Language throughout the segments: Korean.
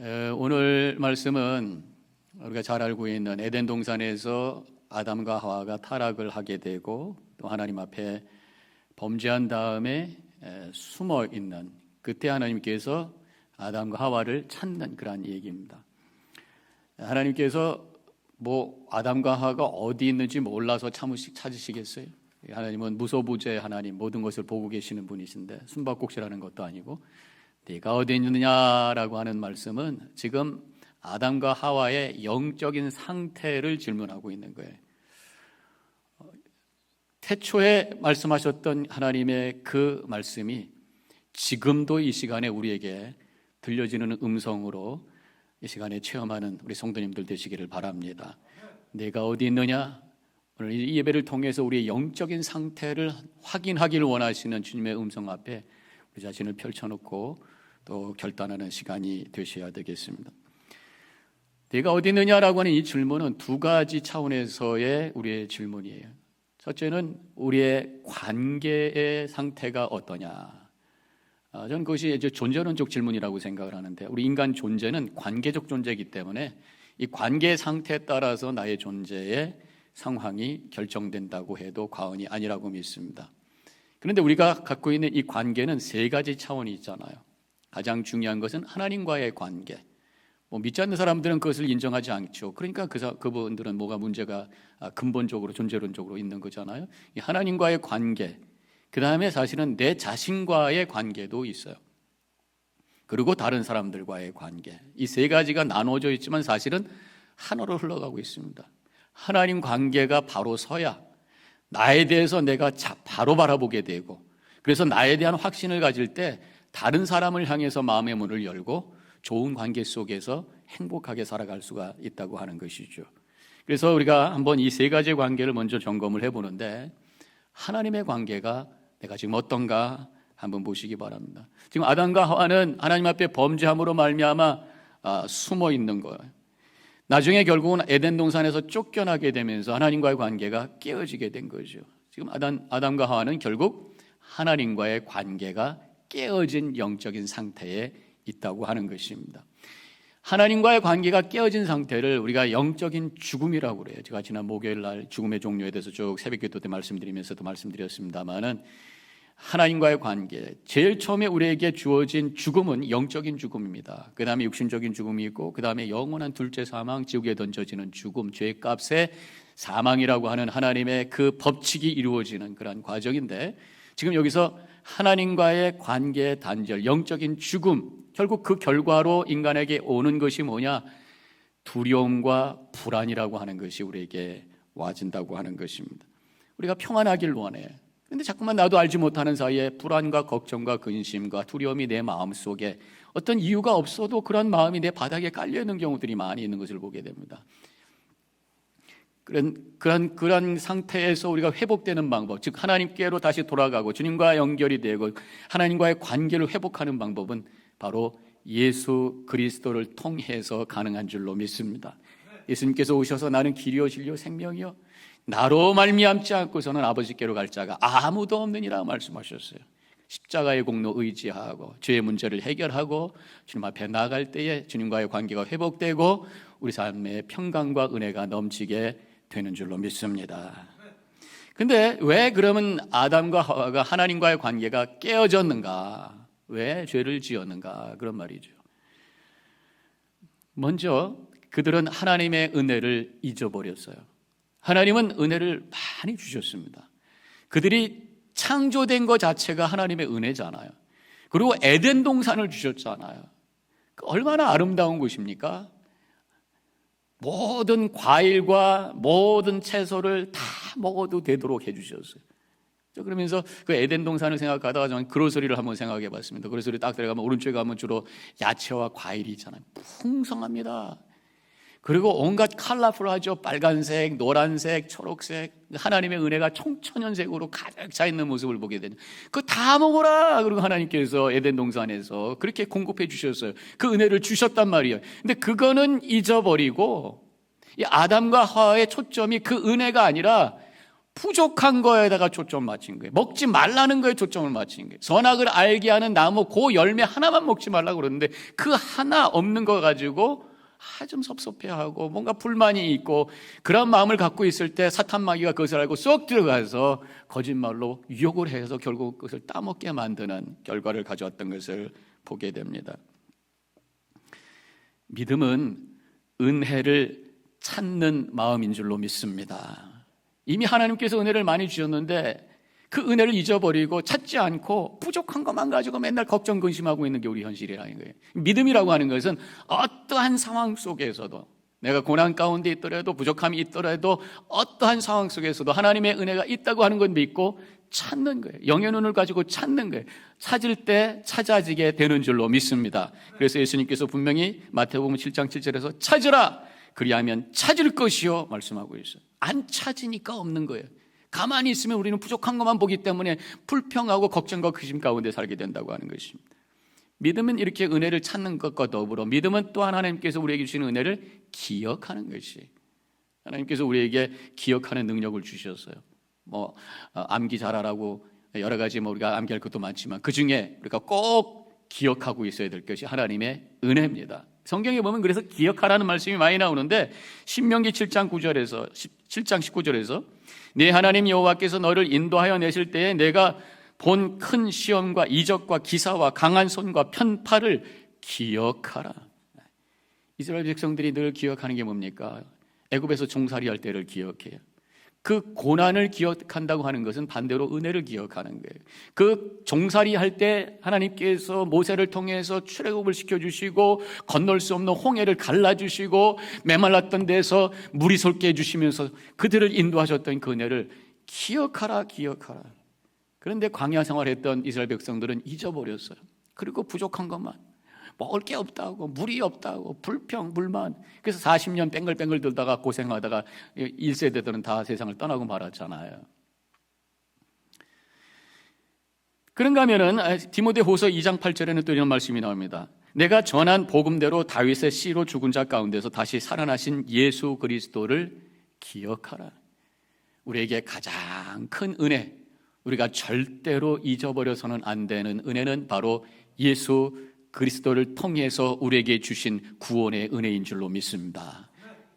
에, 오늘 말씀은 우리가 잘 알고 있는 에덴 동산에서 아담과 하와가 타락을 하게 되고 또 하나님 앞에 범죄한 다음에 에, 숨어 있는 그때 하나님께서 아담과 하와를 찾는 그러한 얘기입니다. 하나님께서 뭐 아담과 하와가 어디 있는지 몰라서 참으시 찾으시겠어요? 하나님은 무소부재 하나님 모든 것을 보고 계시는 분이신데 숨바꼭질하는 것도 아니고 네가 어디 있느냐라고 하는 말씀은 지금 아담과 하와의 영적인 상태를 질문하고 있는 거예요. 어, 태초에 말씀하셨던 하나님의 그 말씀이 지금도 이 시간에 우리에게 들려지는 음성으로 이 시간에 체험하는 우리 성도님들 되시기를 바랍니다. 내가 어디 있느냐? 오늘 이 예배를 통해서 우리의 영적인 상태를 확인하기를 원하시는 주님의 음성 앞에 우리 자신을 펼쳐놓고 또 결단하는 시간이 되셔야 되겠습니다. 내가 어디 있느냐라고 하는 이 질문은 두 가지 차원에서의 우리의 질문이에요. 첫째는 우리의 관계의 상태가 어떠냐. 아, 저는 그것이 이제 존재론적 질문이라고 생각을 하는데 우리 인간 존재는 관계적 존재이기 때문에 이 관계 상태에 따라서 나의 존재의 상황이 결정된다고 해도 과언이 아니라고 믿습니다. 그런데 우리가 갖고 있는 이 관계는 세 가지 차원이 있잖아요. 가장 중요한 것은 하나님과의 관계. 뭐 믿지 않는 사람들은 그것을 인정하지 않죠. 그러니까 그 사- 그분들은 뭐가 문제가 아, 근본적으로 존재론적으로 있는 거잖아요. 이 하나님과의 관계. 그 다음에 사실은 내 자신과의 관계도 있어요. 그리고 다른 사람들과의 관계. 이 세 가지가 나눠져 있지만 사실은 하나로 흘러가고 있습니다. 하나님 관계가 바로 서야 나에 대해서 내가 자- 바로 바라보게 되고 그래서 나에 대한 확신을 가질 때 다른 사람을 향해서 마음의 문을 열고 좋은 관계 속에서 행복하게 살아갈 수가 있다고 하는 것이죠. 그래서 우리가 한번 이 세 가지 관계를 먼저 점검을 해보는데 하나님의 관계가 내가 지금 어떤가 한번 보시기 바랍니다. 지금 아담과 하와는 하나님 앞에 범죄함으로 말미암아 아, 숨어 있는 거예요. 나중에 결국은 에덴 동산에서 쫓겨나게 되면서 하나님과의 관계가 깨어지게 된 거죠. 지금 아담, 아담과 하와는 결국 하나님과의 관계가 깨어진 영적인 상태에 있다고 하는 것입니다. 하나님과의 관계가 깨어진 상태를 우리가 영적인 죽음이라고 그래요. 제가 지난 목요일 날 죽음의 종류에 대해서 쭉 새벽기도 때 말씀드리면서도 말씀드렸습니다만은 하나님과의 관계 제일 처음에 우리에게 주어진 죽음은 영적인 죽음입니다. 그 다음에 육신적인 죽음이 있고 그 다음에 영원한 둘째 사망 지옥에 던져지는 죽음 죄값의 사망이라고 하는 하나님의 그 법칙이 이루어지는 그런 과정인데 지금 여기서 하나님과의 관계 단절 영적인 죽음 결국 그 결과로 인간에게 오는 것이 뭐냐 두려움과 불안이라고 하는 것이 우리에게 와진다고 하는 것입니다. 우리가 평안하길 원해. 근데 자꾸만 나도 알지 못하는 사이에 불안과 걱정과 근심과 두려움이 내 마음 속에 어떤 이유가 없어도 그런 마음이 내 바닥에 깔려 있는 경우들이 많이 있는 것을 보게 됩니다. 그런 그런 그런 상태에서 우리가 회복되는 방법, 즉 하나님께로 다시 돌아가고 주님과 연결이 되고 하나님과의 관계를 회복하는 방법은 바로 예수 그리스도를 통해서 가능한 줄로 믿습니다. 예수님께서 오셔서 나는 길이요 진리요 생명이요 나로 말미암지 않고서는 아버지께로 갈 자가 아무도 없느니라 말씀하셨어요. 십자가의 공로 의지하고 죄의 문제를 해결하고 주님 앞에 나갈 때에 주님과의 관계가 회복되고 우리 삶에 평강과 은혜가 넘치게 되는 줄로 믿습니다. 근데 왜 그러면 아담과 하와가 하나님과의 관계가 깨어졌는가? 왜 죄를 지었는가? 그런 말이죠. 먼저 그들은 하나님의 은혜를 잊어버렸어요. 하나님은 은혜를 많이 주셨습니다. 그들이 창조된 것 자체가 하나님의 은혜잖아요. 그리고 에덴 동산을 주셨잖아요. 그 얼마나 아름다운 곳입니까? 모든 과일과 모든 채소를 다 먹어도 되도록 해주셨어요. 저 그러면서 그 에덴 동산을 생각하다가 저는 그로서리를 한번 생각해 봤습니다. 그로서리 딱 들어가면 오른쪽에 가면 주로 야채와 과일이 있잖아요. 풍성합니다. 그리고 온갖 컬러풀하죠. 빨간색, 노란색, 초록색. 하나님의 은혜가 청천연색으로 가득 차 있는 모습을 보게 되죠. 그거 다 먹어라. 그리고 하나님께서 에덴 동산에서 그렇게 공급해 주셨어요. 그 은혜를 주셨단 말이에요. 근데 그거는 잊어버리고 이 아담과 하와의 초점이 그 은혜가 아니라 부족한 거에다가 초점을 맞춘 거예요. 먹지 말라는 거에 초점을 맞춘 거예요. 선악을 알게 하는 나무 그 열매 하나만 먹지 말라고 그러는데 그 하나 없는 거 가지고 아, 좀 섭섭해하고 뭔가 불만이 있고 그런 마음을 갖고 있을 때 사탄 마귀가 그것을 알고 쏙 들어가서 거짓말로 유혹을 해서 결국 그것을 따먹게 만드는 결과를 가져왔던 것을 보게 됩니다. 믿음은 은혜를 찾는 마음인 줄로 믿습니다. 이미 하나님께서 은혜를 많이 주셨는데 그 은혜를 잊어버리고 찾지 않고 부족한 것만 가지고 맨날 걱정 근심하고 있는 게 우리 현실이라는 거예요. 믿음이라고 하는 것은 어떠한 상황 속에서도 내가 고난 가운데 있더라도 부족함이 있더라도 어떠한 상황 속에서도 하나님의 은혜가 있다고 하는 걸 믿고 찾는 거예요. 영의 눈을 가지고 찾는 거예요. 찾을 때 찾아지게 되는 줄로 믿습니다. 그래서 예수님께서 분명히 마태복음 7장 7절에서 찾으라 그리하면 찾을 것이요 말씀하고 있어요. 안 찾으니까 없는 거예요. 가만히 있으면 우리는 부족한 것만 보기 때문에 불평하고 걱정과 근심 가운데 살게 된다고 하는 것입니다. 믿음은 이렇게 은혜를 찾는 것과 더불어 믿음은 또한 하나님께서 우리에게 주시는 은혜를 기억하는 것이 하나님께서 우리에게 기억하는 능력을 주셨어요. 뭐 어, 암기 잘하라고 여러 가지 뭐 우리가 암기할 것도 많지만 그 중에 우리가 꼭 기억하고 있어야 될 것이 하나님의 은혜입니다. 성경에 보면 그래서 기억하라는 말씀이 많이 나오는데 신명기 7장 9절에서 7장 19절에서 네 하나님 여호와께서 너를 인도하여 내실 때에 내가 본 큰 시험과 이적과 기사와 강한 손과 편파를 기억하라. 이스라엘 백성들이 늘 기억하는 게 뭡니까? 애굽에서 종살이 할 때를 기억해요. 그 고난을 기억한다고 하는 것은 반대로 은혜를 기억하는 거예요. 그 종살이 할 때 하나님께서 모세를 통해서 출애굽을 시켜 주시고 건널 수 없는 홍해를 갈라 주시고 메말랐던 데서 물이 솟게 해 주시면서 그들을 인도하셨던 그 은혜를 기억하라 기억하라. 그런데 광야 생활했던 이스라엘 백성들은 잊어버렸어요. 그리고 부족한 것만 먹을 게 없다고 물이 없다고 불평 불만 그래서 40년 뺑글뺑글 돌다가 고생하다가 1세대들은 다 세상을 떠나고 말았잖아요. 그런가 하면은 디모데후서 2장 8절에는 또 이런 말씀이 나옵니다. 내가 전한 복음대로 다윗의 씨로 죽은 자 가운데서 다시 살아나신 예수 그리스도를 기억하라. 우리에게 가장 큰 은혜, 우리가 절대로 잊어버려서는 안 되는 은혜는 바로 예수 그리스도를 통해서 우리에게 주신 구원의 은혜인 줄로 믿습니다.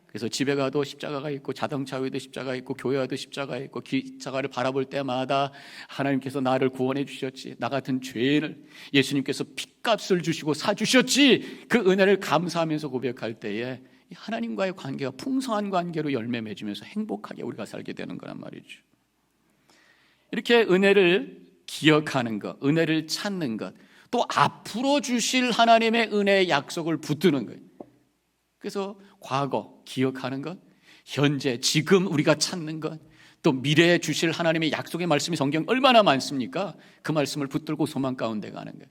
그래서 집에 가도 십자가가 있고 자동차 위에도 십자가 있고 교회 와도 십자가 있고 기차가를 바라볼 때마다 하나님께서 나를 구원해 주셨지 나 같은 죄인을 예수님께서 핏값을 주시고 사 주셨지 그 은혜를 감사하면서 고백할 때에 하나님과의 관계가 풍성한 관계로 열매 맺으면서 행복하게 우리가 살게 되는 거란 말이죠. 이렇게 은혜를 기억하는 것, 은혜를 찾는 것, 또 앞으로 주실 하나님의 은혜의 약속을 붙드는 거예요. 그래서 과거 기억하는 것, 현재 지금 우리가 찾는 것, 또 미래에 주실 하나님의 약속의 말씀이 성경 얼마나 많습니까? 그 말씀을 붙들고 소망 가운데 가는 거예요.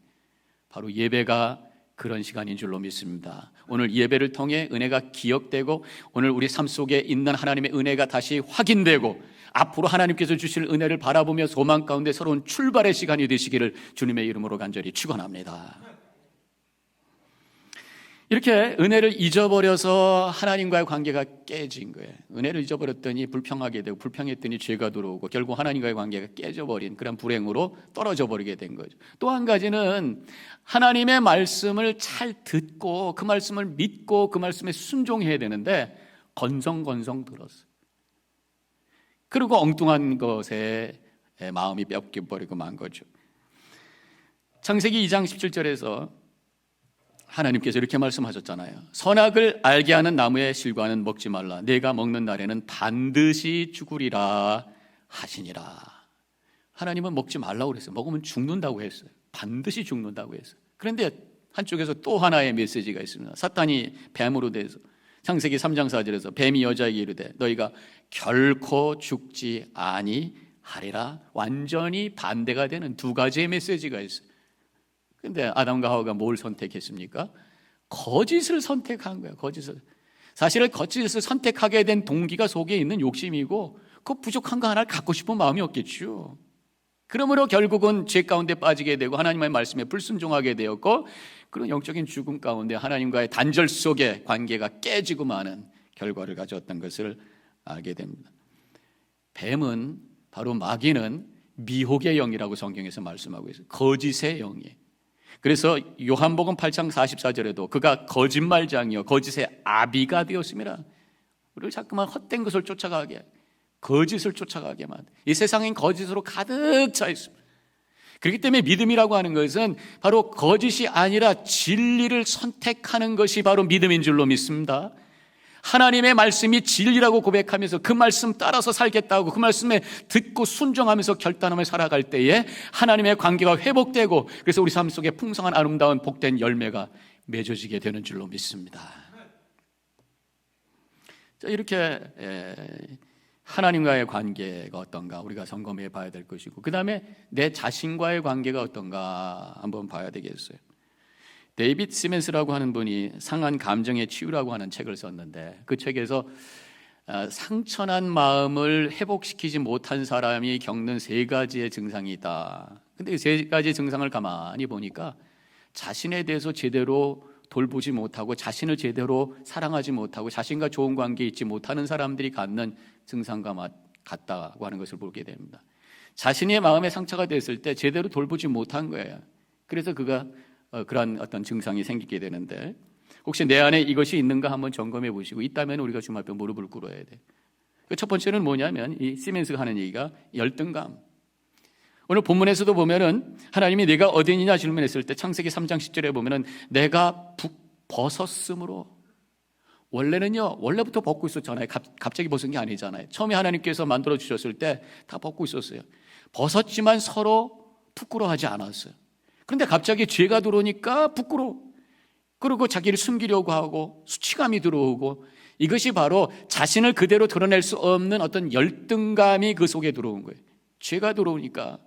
바로 예배가 그런 시간인 줄로 믿습니다. 오늘 예배를 통해 은혜가 기억되고 오늘 우리 삶 속에 있는 하나님의 은혜가 다시 확인되고 앞으로 하나님께서 주실 은혜를 바라보며 소망 가운데 새로운 출발의 시간이 되시기를 주님의 이름으로 간절히 축원합니다. 이렇게 은혜를 잊어버려서 하나님과의 관계가 깨진 거예요. 은혜를 잊어버렸더니 불평하게 되고 불평했더니 죄가 들어오고 결국 하나님과의 관계가 깨져버린 그런 불행으로 떨어져 버리게 된 거죠. 또 한 가지는 하나님의 말씀을 잘 듣고 그 말씀을 믿고 그 말씀에 순종해야 되는데 건성건성 들었어요. 그리고 엉뚱한 것에 마음이 뺏겨 버리고 만 거죠. 창세기 2장 17절에서 하나님께서 이렇게 말씀하셨잖아요. 선악을 알게 하는 나무의 실과는 먹지 말라. 내가 먹는 날에는 반드시 죽으리라 하시니라. 하나님은 먹지 말라고 그랬어요. 먹으면 죽는다고 했어요. 반드시 죽는다고 했어요. 그런데 한쪽에서 또 하나의 메시지가 있습니다. 사탄이 뱀으로 돼서 창세기 3장 4절에서 뱀이 여자에게 이르되 너희가 결코 죽지 아니하리라. 완전히 반대가 되는 두 가지의 메시지가 있어요. 근데 아담과 하와가 뭘 선택했습니까? 거짓을 선택한 거예요. 거짓을. 사실은 거짓을 선택하게 된 동기가 속에 있는 욕심이고 그 부족한 거 하나를 갖고 싶은 마음이었겠죠. 그러므로 결국은 죄 가운데 빠지게 되고 하나님의 말씀에 불순종하게 되었고 그런 영적인 죽음 가운데 하나님과의 단절 속에 관계가 깨지고 마는 결과를 가져왔던 것을 알게 됩니다. 뱀은 바로 마귀는 미혹의 영이라고 성경에서 말씀하고 있어요. 거짓의 영이에요. 그래서 요한복음 8장 44절에도 그가 거짓말장이요 거짓의 아비가 되었습니다. 우리를 자꾸만 헛된 것을 쫓아가게 거짓을 쫓아가게만 이 세상엔 거짓으로 가득 차 있습니다. 그렇기 때문에 믿음이라고 하는 것은 바로 거짓이 아니라 진리를 선택하는 것이 바로 믿음인 줄로 믿습니다. 하나님의 말씀이 진리라고 고백하면서 그 말씀 따라서 살겠다고 그 말씀에 듣고 순종하면서 결단하며 살아갈 때에 하나님의 관계가 회복되고 그래서 우리 삶 속에 풍성한 아름다운 복된 열매가 맺어지게 되는 줄로 믿습니다. 자, 이렇게 에, 하나님과의 관계가 어떤가 우리가 점검해 봐야 될 것이고 그 다음에 내 자신과의 관계가 어떤가 한번 봐야 되겠어요. 데이빗 시멘스라고 하는 분이 상한 감정의 치유라고 하는 책을 썼는데 그 책에서 아, 상처난 마음을 회복시키지 못한 사람이 겪는 세 가지의 증상이 있다. 근데 이세 가지 증상을 가만히 보니까 자신에 대해서 제대로 돌보지 못하고 자신을 제대로 사랑하지 못하고 자신과 좋은 관계 있지 못하는 사람들이 갖는 증상과 같다고 하는 것을 보게 됩니다. 자신의 마음에 상처가 됐을 때 제대로 돌보지 못한 거예요. 그래서 그가 어, 그러한 어떤 증상이 생기게 되는데 혹시 내 안에 이것이 있는가 한번 점검해 보시고 있다면 우리가 주님 앞에 무릎을 꿇어야 돼. 그첫 번째는 뭐냐면 이 시멘스가 하는 얘기가 열등감. 오늘 본문에서도 보면은 하나님이 내가 어디냐 질문했을 때 창세기 3장 10절에 보면은 내가 벗었으므로 원래는요 원래부터 벗고 있었잖아요. 갑, 자기 벗은 게 아니잖아요. 처음에 하나님께서 만들어 주셨을 때 다 벗고 있었어요. 벗었지만 서로 부끄러워하지 않았어요. 그런데 갑자기 죄가 들어오니까 부끄러워. 그리고 자기를 숨기려고 하고 수치감이 들어오고 이것이 바로 자신을 그대로 드러낼 수 없는 어떤 열등감이 그 속에 들어온 거예요. 죄가 들어오니까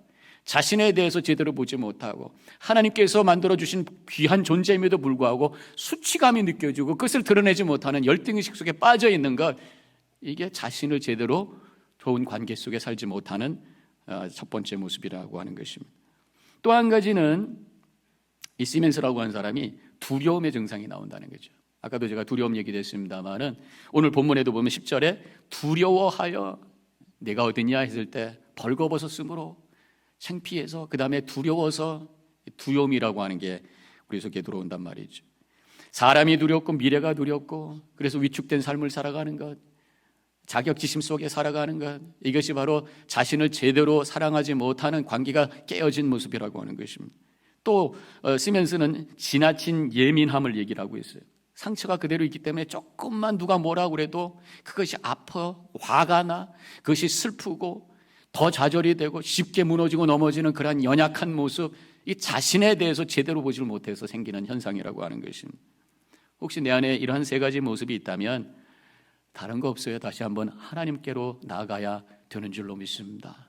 자신에 대해서 제대로 보지 못하고 하나님께서 만들어 주신 귀한 존재임에도 불구하고 수치감이 느껴지고 그것을 드러내지 못하는 열등 의식 속에 빠져 있는 것 이게 자신을 제대로 좋은 관계 속에 살지 못하는 어, 첫 번째 모습이라고 하는 것입니다. 또 한 가지는 이 시멘스라고 하는 사람이 두려움의 증상이 나온다는 거죠. 아까도 제가 두려움 얘기했습니다만은 오늘 본문에도 보면 10절에 두려워하여 내가 어디냐 했을 때 벌거벗었으므로 창피해서 그 다음에 두려워서 두려움이라고 하는 게 우리 속에 들어온단 말이죠. 사람이 두렵고 미래가 두렵고 그래서 위축된 삶을 살아가는 것, 자격지심 속에 살아가는 것 이것이 바로 자신을 제대로 사랑하지 못하는 관계가 깨어진 모습이라고 하는 것입니다. 또 어, 시멘스는 지나친 예민함을 얘기를 하고 있어요. 상처가 그대로 있기 때문에 조금만 누가 뭐라 그래도 그것이 아파 화가 나 그것이 슬프고 더 좌절이 되고 쉽게 무너지고 넘어지는 그러한 연약한 모습 이 자신에 대해서 제대로 보지를 못해서 생기는 현상이라고 하는 것입니다. 혹시 내 안에 이러한 세 가지 모습이 있다면 다른 거 없어요. 다시 한번 하나님께로 나가야 되는 줄로 믿습니다.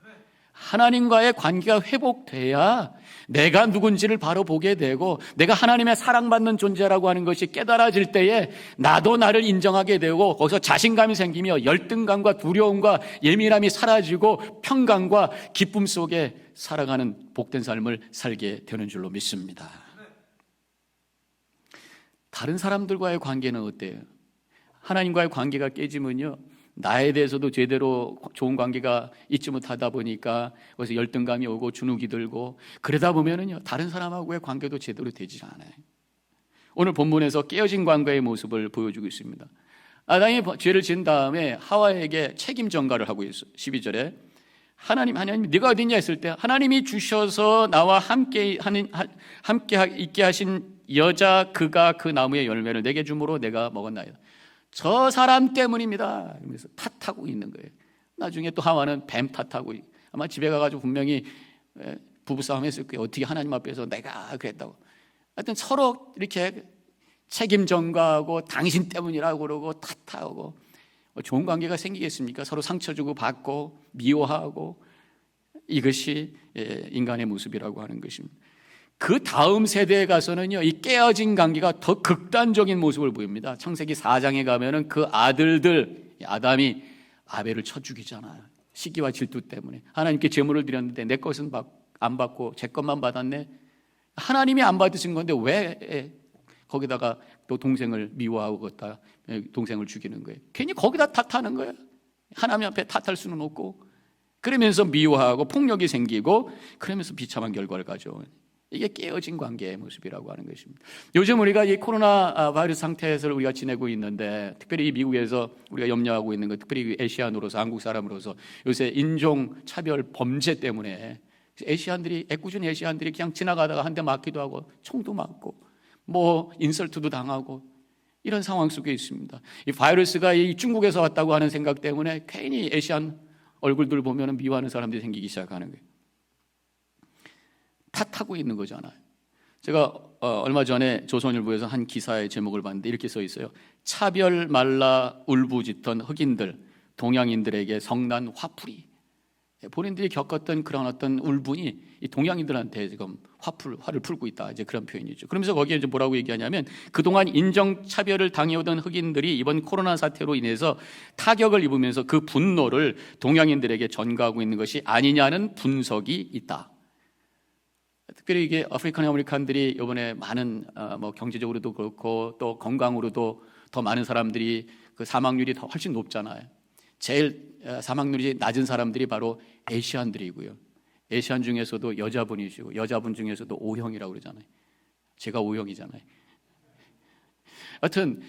하나님과의 관계가 회복돼야 내가 누군지를 바로 보게 되고 내가 하나님의 사랑받는 존재라고 하는 것이 깨달아질 때에 나도 나를 인정하게 되고 거기서 자신감이 생기며 열등감과 두려움과 예민함이 사라지고 평강과 기쁨 속에 살아가는 복된 삶을 살게 되는 줄로 믿습니다. 다른 사람들과의 관계는 어때요? 하나님과의 관계가 깨지면요. 나에 대해서도 제대로 좋은 관계가 있지 못하다 보니까 거기서 열등감이 오고 주눅이 들고 그러다 보면은요 다른 사람하고의 관계도 제대로 되지 않아요. 오늘 본문에서 깨어진 관계의 모습을 보여주고 있습니다. 아담이 죄를 지은 다음에 하와에게 책임 전가를 하고 있어. 12절에 하나님 하나님 네가 어디냐 했을 때 하나님이 주셔서 나와 함께 하는 함께 있게 하신 여자 그가 그 나무의 열매를 내게 주므로 내가 먹었나이다. 저 사람 때문입니다. 그러면서 탓하고 있는 거예요. 나중에 또 하와는 뱀 탓하고 아마 집에 가가지고 분명히 부부싸움 했을 거예요. 어떻게 하나님 앞에서 내가 그랬다고. 하여튼 서로 이렇게 책임 전가하고 당신 때문이라고 그러고 탓하고 뭐 좋은 관계가 생기겠습니까? 서로 상처 주고 받고 미워하고 이것이 인간의 모습이라고 하는 것입니다. 그 다음 세대에 가서는요, 이 깨어진 관계가 더 극단적인 모습을 보입니다. 창세기 4장에 가면은 그 아들들, 아담이 아벨을 쳐 죽이잖아요. 시기와 질투 때문에. 하나님께 제물을 드렸는데 내 것은 안 받고 제 것만 받았네. 하나님이 안 받으신 건데 왜 거기다가 또 동생을 미워하고 걷다 동생을 죽이는 거예요. 괜히 거기다 탓하는 거예요. 하나님 앞에 탓할 수는 없고 그러면서 미워하고 폭력이 생기고 그러면서 비참한 결과를 가져온 이게 깨어진 관계의 모습이라고 하는 것입니다. 요즘 우리가 이 코로나 아, 바이러스 상태에서 우리가 지내고 있는데 특별히 이 미국에서 우리가 염려하고 있는 것 특별히 에시안으로서 한국 사람으로서 요새 인종 차별 범죄 때문에 에시안들이 애꿎은 에시안들이 그냥 지나가다가 한 대 맞기도 하고 총도 맞고 뭐 인설트도 당하고 이런 상황 속에 있습니다. 이 바이러스가 이 중국에서 왔다고 하는 생각 때문에 괜히 에시안 얼굴들 보면 미워하는 사람들이 생기기 시작하는 거예요. 탓하고 있는 거잖아요. 제가 어, 얼마 전에 조선일보에서 한 기사의 제목을 봤는데 이렇게 써 있어요. 차별 말라 울부짖던 흑인들, 동양인들에게 성난 화풀이. 예, 본인들이 겪었던 그런 어떤 울분이 이 동양인들한테 지금 화풀 화를 풀고 있다 이제 그런 표현이죠. 그러면서 거기에 이제 뭐라고 얘기하냐면 그동안 인정 차별을 당해오던 흑인들이 이번 코로나 사태로 인해서 타격을 입으면서 그 분노를 동양인들에게 전가하고 있는 것이 아니냐는 분석이 있다. 특별히 이게 아프리칸 아메리칸들이 이번에 많은 어, 뭐 경제적으로도 그렇고 또 건강으로도 더 많은 사람들이 그 사망률이 더 훨씬 높잖아요. 제일 어, 사망률이 낮은 사람들이 바로 에시안들이고요. 에시안 중에서도 여자분이시고 여자분 중에서도 O형이라고 그러잖아요. 제가 O형이잖아요. 하여튼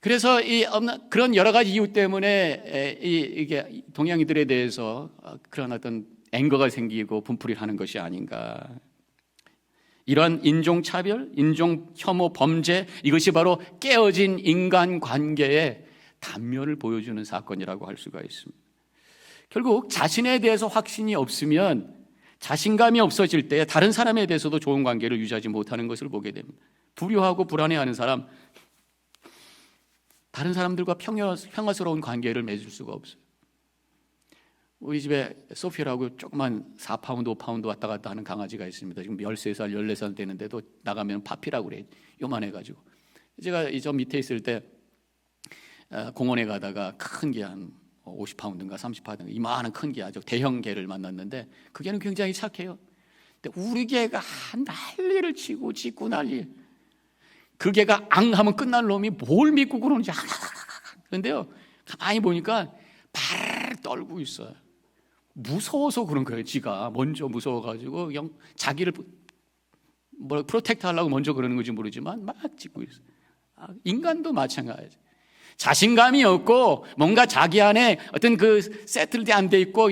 그래서 이 그런 여러 가지 이유 때문에 이 이게 동양인들에 대해서 어, 그런 어떤 앵거가 생기고 분풀이를 하는 것이 아닌가. 이러한 인종 차별, 인종 혐오 범죄 이것이 바로 깨어진 인간 관계의 단면을 보여주는 사건이라고 할 수가 있습니다. 결국 자신에 대해서 확신이 없으면 자신감이 없어질 때 다른 사람에 대해서도 좋은 관계를 유지하지 못하는 것을 보게 됩니다. 불효하고 불안해하는 사람, 다른 사람들과 평화, 평화스러운 관계를 맺을 수가 없어요. 우리 집에 소피라고 조그만 4파운드, 5파운드 왔다 갔다 하는 강아지가 있습니다. 지금 13살, 14살 되는데도 나가면 파피라고 그래. 요만해가지고. 제가 이 저 밑에 있을 때 어, 공원에 가다가 큰개한 50파운드인가 30파운드인가 이만한 큰개 아주 대형 개를 만났는데 그 개는 굉장히 착해요. 근데 우리 개가 난리를 치고 짖고 난리. 그 개가 앙 하면 끝날 놈이 뭘 믿고 그러는지 그런데요. 가만히 보니까 발 떨고 있어요. 무서워서 그런 거예요. 지가 먼저 무서워가지고 그냥 자기를 뭐 프로텍트 하려고 먼저 그러는 건지 모르지만 막 짖고 있어요. 아, 인간도 마찬가지. 자신감이 없고 뭔가 자기 안에 어떤 그 세틀드 안돼 있고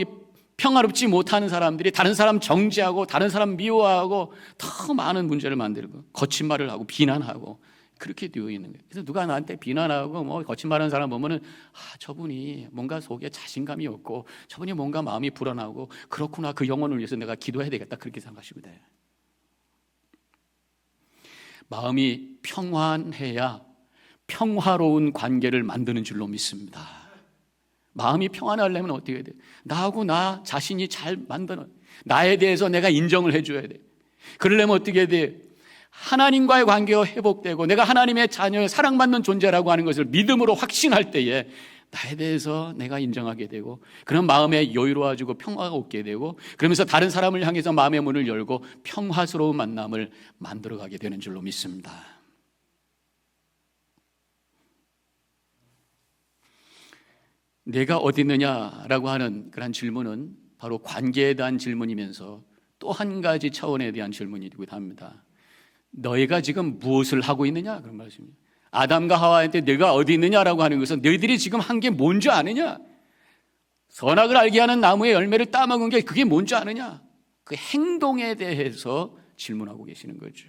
평화롭지 못하는 사람들이 다른 사람 정지하고 다른 사람 미워하고 더 많은 문제를 만들고 거친 말을 하고 비난하고 그렇게 되어 있는 거예요. 그래서 누가 나한테 비난하고 뭐 거친 말하는 사람 보면은 아 저분이 뭔가 속에 자신감이 없고 저분이 뭔가 마음이 불안하고 그렇구나 그 영혼을 위해서 내가 기도해야 되겠다 그렇게 생각하시고 돼요. 마음이 평안해야 평화로운 관계를 만드는 줄로 믿습니다. 마음이 평안하려면 어떻게 해야 돼? 나하고 나 자신이 잘 만드는 나에 대해서 내가 인정을 해줘야 돼. 그러려면 어떻게 해야 돼? 하나님과의 관계가 회복되고 내가 하나님의 자녀의 사랑받는 존재라고 하는 것을 믿음으로 확신할 때에 나에 대해서 내가 인정하게 되고 그런 마음에 여유로워지고 평화가 없게 되고 그러면서 다른 사람을 향해서 마음의 문을 열고 평화스러운 만남을 만들어가게 되는 줄로 믿습니다. 내가 어디 있느냐라고 하는 그런 질문은 바로 관계에 대한 질문이면서 또 한 가지 차원에 대한 질문이기도 합니다. 너희가 지금 무엇을 하고 있느냐? 그런 말씀입니다. 아담과 하와한테 내가 어디 있느냐라고 하는 것은 너희들이 지금 한 게 뭔지 아느냐? 선악을 알게 하는 나무의 열매를 따먹은 게 그게 뭔지 아느냐? 그 행동에 대해서 질문하고 계시는 거죠.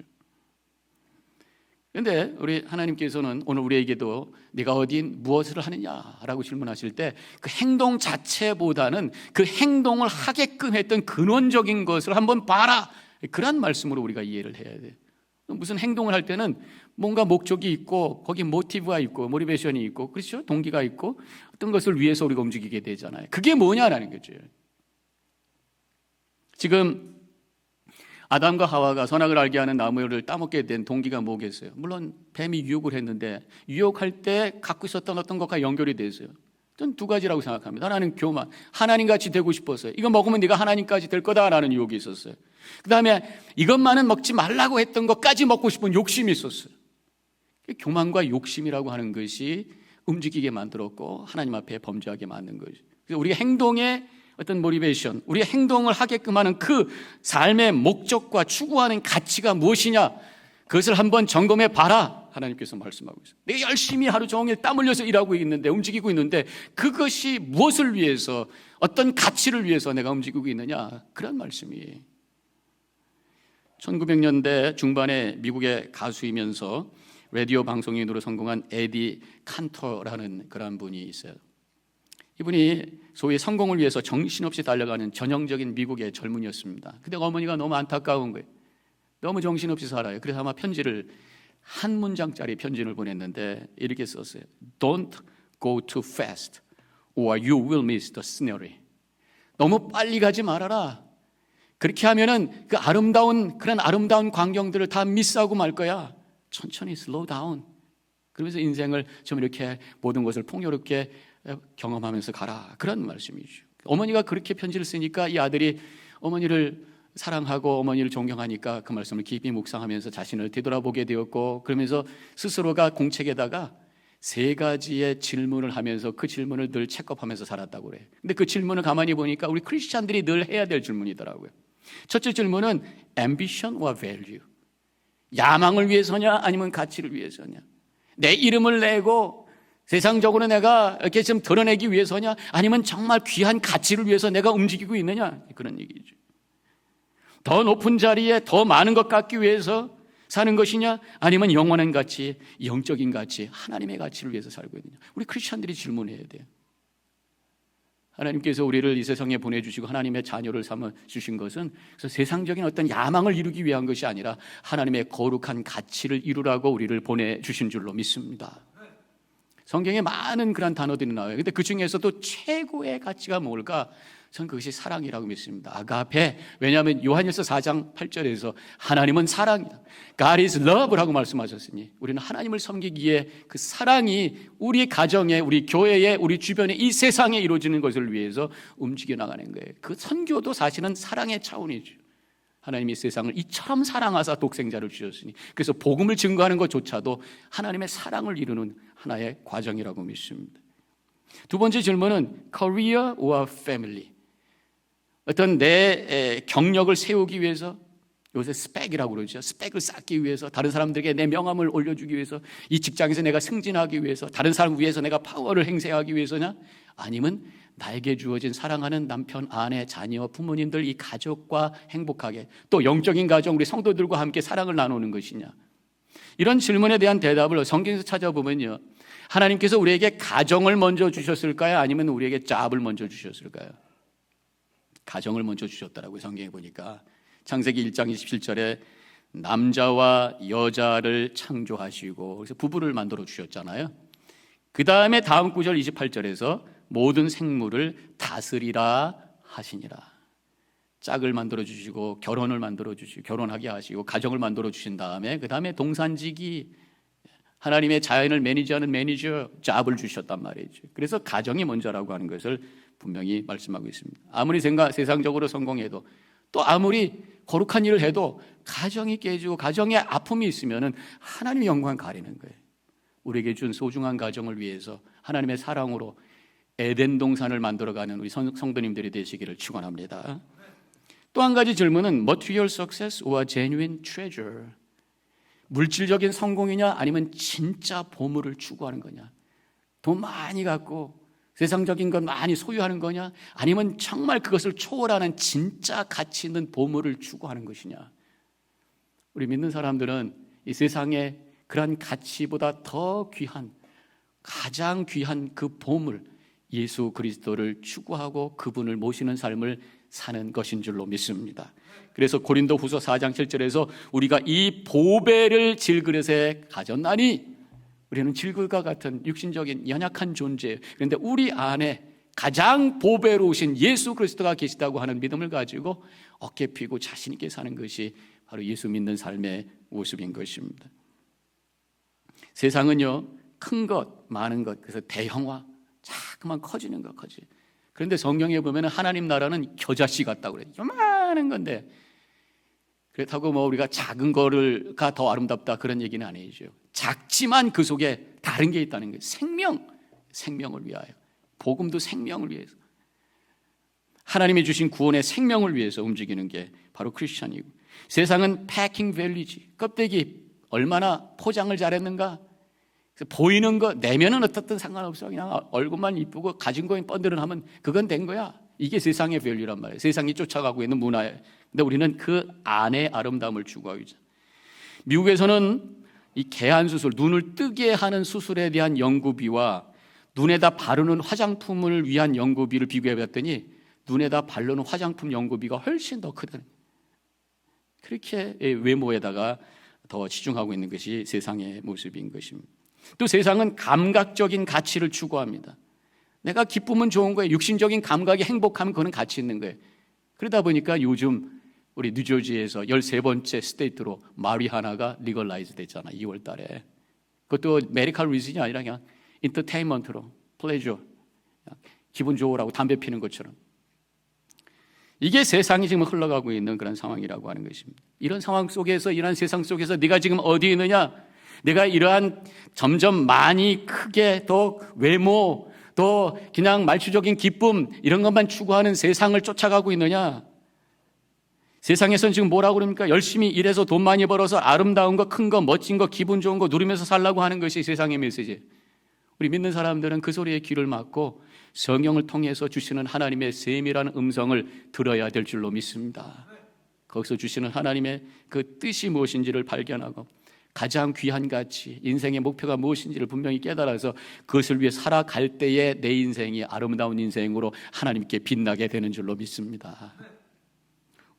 그런데 우리 하나님께서는 오늘 우리에게도 네가 어디 무엇을 하느냐라고 질문하실 때 그 행동 자체보다는 그 행동을 하게끔 했던 근원적인 것을 한번 봐라. 그런 말씀으로 우리가 이해를 해야 돼. 무슨 행동을 할 때는 뭔가 목적이 있고 거기 모티브가 있고 모티베이션이 있고 그렇죠? 동기가 있고 어떤 것을 위해서 우리가 움직이게 되잖아요. 그게 뭐냐라는 거죠. 지금 아담과 하와가 선악을 알게 하는 나무를 따먹게 된 동기가 뭐겠어요? 물론 뱀이 유혹을 했는데 유혹할 때 갖고 있었던 어떤 것과 연결이 되어요 저는 두 가지라고 생각합니다. 하나는 교만, 하나님 같이 되고 싶었어요. 이거 먹으면 네가 하나님까지 될 거다라는 유혹이 있었어요. 그 다음에 이것만은 먹지 말라고 했던 것까지 먹고 싶은 욕심이 있었어요. 교만과 욕심이라고 하는 것이 움직이게 만들었고 하나님 앞에 범죄하게 만든 거죠. 그래서 우리가 행동에 어떤 모티베이션, 우리의 행동을 하게끔 하는 그 삶의 목적과 추구하는 가치가 무엇이냐? 그것을 한번 점검해 봐라. 하나님께서 말씀하고 있어요. 내가 열심히 하루 종일 땀 흘려서 일하고 있는데, 움직이고 있는데, 그것이 무엇을 위해서, 어떤 가치를 위해서 내가 움직이고 있느냐? 그런 말씀이에요. 1900년대 중반에 미국의 가수이면서 라디오 방송인으로 성공한 에디 칸터라는 그런 분이 있어요. 이분이 소위 성공을 위해서 정신없이 달려가는 전형적인 미국의 젊은이였습니다. 근데 어머니가 너무 안타까운 거예요. 너무 정신없이 살아요. 그래서 아마 편지를 한 문장짜리 편지를 보냈는데 이렇게 썼어요. Don't go too fast or you will miss the scenery. 너무 빨리 가지 말아라. 그렇게 하면은 그 아름다운 그런 아름다운 광경들을 다 미스하고 말 거야. 천천히 slow down. 그러면서 인생을 좀 이렇게 모든 것을 풍요롭게 경험하면서 가라. 그런 말씀이죠. 어머니가 그렇게 편지를 쓰니까 이 아들이 어머니를 사랑하고 어머니를 존경하니까 그 말씀을 깊이 묵상하면서 자신을 되돌아보게 되었고 그러면서 스스로가 공책에다가 세 가지의 질문을 하면서 그 질문을 늘 체크업하면서 살았다고 그래요. 근데 그 질문을 가만히 보니까 우리 크리스찬들이 늘 해야 될 질문이더라고요. 첫째 질문은 ambition와 value. 야망을 위해서냐 아니면 가치를 위해서냐. 내 이름을 내고 세상적으로 내가 이렇게 좀 드러내기 위해서냐 아니면 정말 귀한 가치를 위해서 내가 움직이고 있느냐 그런 얘기죠. 더 높은 자리에 더 많은 것 갖기 위해서 사는 것이냐 아니면 영원한 가치, 영적인 가치, 하나님의 가치를 위해서 살고 있느냐. 우리 크리스천들이 질문해야 돼요. 하나님께서 우리를 이 세상에 보내주시고 하나님의 자녀를 삼아 주신 것은 그래서 세상적인 어떤 야망을 이루기 위한 것이 아니라 하나님의 거룩한 가치를 이루라고 우리를 보내주신 줄로 믿습니다. 성경에 많은 그런 단어들이 나와요. 근데 그 중에서도 최고의 가치가 뭘까? 저는 그것이 사랑이라고 믿습니다. 아가페. 왜냐하면 요한일서 4장 8절에서 하나님은 사랑이다. God is love라고 말씀하셨으니 우리는 하나님을 섬기기에 그 사랑이 우리 가정에, 우리 교회에, 우리 주변에 이 세상에 이루어지는 것을 위해서 움직여 나가는 거예요. 그 선교도 사실은 사랑의 차원이죠. 하나님이 세상을 이처럼 사랑하사 독생자를 주셨으니 그래서 복음을 증거하는 것조차도 하나님의 사랑을 이루는 하나의 과정이라고 믿습니다. 두 번째 질문은 career or family. 어떤 내 경력을 세우기 위해서 요새 스펙이라고 그러죠. 스펙을 쌓기 위해서 다른 사람들에게 내 명함을 올려주기 위해서 이 직장에서 내가 승진하기 위해서 다른 사람 위해서 내가 파워를 행세하기 위해서냐? 아니면 나에게 주어진 사랑하는 남편, 아내, 자녀, 부모님들 이 가족과 행복하게 또 영적인 가정 우리 성도들과 함께 사랑을 나누는 것이냐? 이런 질문에 대한 대답을 성경에서 찾아보면요. 하나님께서 우리에게 가정을 먼저 주셨을까요? 아니면 우리에게 잡을 먼저 주셨을까요? 가정을 먼저 주셨다라고 성경에 보니까 창세기 1장 27절에 남자와 여자를 창조하시고 그래서 부부를 만들어 주셨잖아요. 그 다음에 다음 구절 28절에서 모든 생물을 다스리라 하시니라. 짝을 만들어 주시고 결혼을 만들어 주시고 결혼하게 하시고 가정을 만들어 주신 다음에 그 다음에 동산지기 하나님의 자연을 매니저하는 매니저 잡을 주셨단 말이죠. 그래서 가정이 먼저라고 하는 것을 분명히 말씀하고 있습니다. 아무리 생각, 세상적으로 성공해도 또 아무리 거룩한 일을 해도 가정이 깨지고 가정에 아픔이 있으면 하나님 영광 가리는 거예요. 우리에게 준 소중한 가정을 위해서 하나님의 사랑으로 에덴 동산을 만들어가는 우리 성도님들이 되시기를 축원합니다. 또 한 가지 질문은 material success or genuine treasure. 물질적인 성공이냐 아니면 진짜 보물을 추구하는 거냐. 돈 많이 갖고 세상적인 것 많이 소유하는 거냐? 아니면 정말 그것을 초월하는 진짜 가치 있는 보물을 추구하는 것이냐? 우리 믿는 사람들은 이 세상에 그러한 가치보다 더 귀한 가장 귀한 그 보물 예수 그리스도를 추구하고 그분을 모시는 삶을 사는 것인 줄로 믿습니다. 그래서 고린도 후서 4장 7절에서 우리가 이 보배를 질그릇에 가졌나니 우리는 질글과 같은 육신적인 연약한 존재. 그런데 우리 안에 가장 보배로우신 예수 그리스도가 계시다고 하는 믿음을 가지고 어깨 피고 자신 있게 사는 것이 바로 예수 믿는 삶의 모습인 것입니다. 세상은요 큰 것, 많은 것, 그래서 대형화, 자꾸만 커지는 것 커지. 그런데 성경에 보면 하나님 나라는 겨자씨 같다고 그래요. 요만한 건데 그렇다고 뭐 우리가 작은 거를가 더 아름답다 그런 얘기는 아니죠. 작지만 그 속에 다른 게 있다는 거예요. 생명, 생명을 위하여. 복음도 생명을 위해서. 하나님이 주신 구원의 생명을 위해서 움직이는 게 바로 크리스천이고 세상은 패킹 밸리지 껍데기 얼마나 포장을 잘했는가 보이는 거 내면은 어떻든 상관없어 그냥 얼굴만 이쁘고 가진 거에 뻔들은 하면 그건 된 거야 이게 세상의 밸류란 말이에요 세상이 쫓아가고 있는 문화에 근데 우리는 그 안에 아름다움을 추구하고 있죠 미국에서는 이 개안 수술 눈을 뜨게 하는 수술에 대한 연구비와 눈에다 바르는 화장품을 위한 연구비를 비교해 봤더니 눈에다 바르는 화장품 연구비가 훨씬 더 거예요. 그렇게 외모에다가 더 치중하고 있는 것이 세상의 모습인 것입니다. 또 세상은 감각적인 가치를 추구합니다. 내가 기쁨은 좋은 거예요. 육신적인 감각이 행복하면 그거는 가치 있는 거예요. 그러다 보니까 요즘 우리 뉴저지에서 13번째 스테이트로 마리하나가 리걸라이즈 됐잖아. 2월 달에. 그것도 메디컬 리즌이 아니라 그냥 인터테인먼트로 플레저 기분 좋으라고 담배 피는 것처럼 이게 세상이 지금 흘러가고 있는 그런 상황이라고 하는 것입니다. 이런 상황 속에서 이런 세상 속에서 네가 지금 어디 있느냐? 내가 이러한 점점 많이 크게 더 외모 또 그냥 말추적인 기쁨 이런 것만 추구하는 세상을 쫓아가고 있느냐? 세상에선 지금 뭐라고 그럽니까? 열심히 일해서 돈 많이 벌어서 아름다운 거, 큰 거, 멋진 거, 기분 좋은 거 누리면서 살라고 하는 것이 세상의 메시지. 우리 믿는 사람들은 그 소리에 귀를 막고 성경을 통해서 주시는 하나님의 세밀한 음성을 들어야 될 줄로 믿습니다. 거기서 주시는 하나님의 그 뜻이 무엇인지를 발견하고 가장 귀한 가치, 인생의 목표가 무엇인지를 분명히 깨달아서 그것을 위해 살아갈 때에 내 인생이 아름다운 인생으로 하나님께 빛나게 되는 줄로 믿습니다.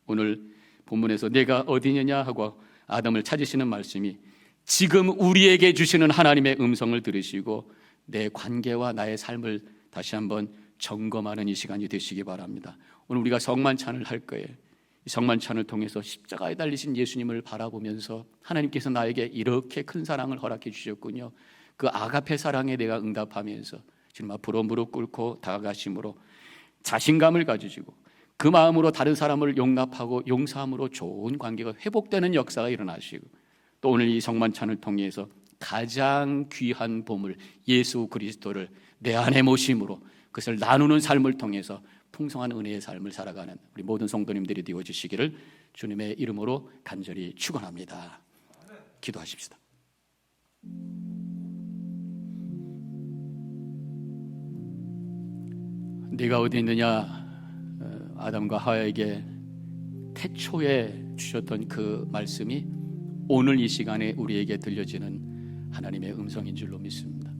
오늘 본문에서 내가 어디냐 하고 아담을 찾으시는 말씀이 지금 우리에게 주시는 하나님의 음성을 들으시고 내 관계와 나의 삶을 다시 한번 점검하는 이 시간이 되시기 바랍니다. 오늘 우리가 성만찬을 할 거예요. 이 성만찬을 통해서 십자가에 달리신 예수님을 바라보면서 하나님께서 나에게 이렇게 큰 사랑을 허락해 주셨군요. 그 아가페 사랑에 내가 응답하면서 지금 앞으로 무릎 꿇고 다가가심으로 자신감을 가지시고 그 마음으로 다른 사람을 용납하고 용서함으로 좋은 관계가 회복되는 역사가 일어나시고 또 오늘 이 성만찬을 통해서 가장 귀한 보물 예수 그리스도를 내 안에 모심으로 그것을 나누는 삶을 통해서 풍성한 은혜의 삶을 살아가는 우리 모든 성도님들이 되어 주시기를 주님의 이름으로 간절히 축원합니다. 기도하십시다. 네가 어디 있느냐 어, 아담과 하와에게 태초에 주셨던 그 말씀이 오늘 이 시간에 우리에게 들려지는 하나님의 음성인 줄로 믿습니다.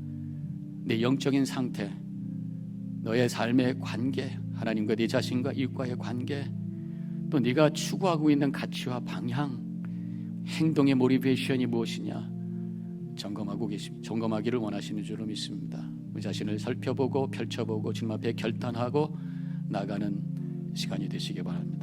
내 영적인 상태, 너의 삶의 관계, 하나님과 네 자신과 이웃과의 관계, 또 네가 추구하고 있는 가치와 방향, 행동의 모티베이션이 무엇이냐 점검하고 계십니다. 점검하기를 원하시는 줄로 믿습니다. 우리 자신을 살펴보고 펼쳐보고 주님 앞에 결단하고 나가는 시간이 되시기 바랍니다.